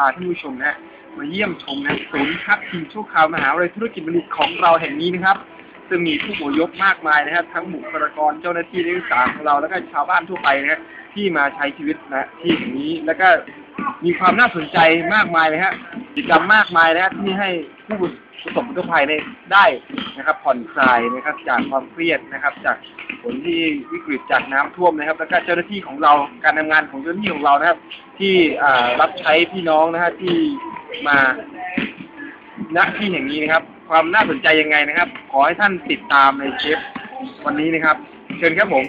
าท่านผู้ชมนะมาเยี่ยมชมนะศูนย์พักพิงชั่วคราวมหาวิทยาลัยธุรกิจบัณฑิตของเราแห่งนี้นะครับ ซึ่งมีผู้อพยพมากมายนะครับ ทั้งบุคลากรเจ้าหน้าที่นักศึกษาของเราแล้วก็ชาวบ้านทั่วไปนะที่มาใช้ชีวิตนะที่แห่งนี้แล้วก็มีความน่าสนใจมากมายเลยฮะกิจกรรมมากมายนะฮะที่ให้ผู้ประสบอุทกภัยได้นะครับ ผ่อนคลายนะครับ จากความเครียดนะครับ จากผลที่วิกฤตจากน้ำท่วมนะครับ แล้วก็เจ้าหน้าที่ของเราการทำงานของเจ้าหน้าที่ของเรานะครับ ที่รับใช้พี่น้องนะฮะที่มา ณที่แห่งนี้นะครับ ความน่าสนใจยังไงนะครับ ขอให้ท่านติดตามในเชฟวันนี้นะครับ เชิญครับผม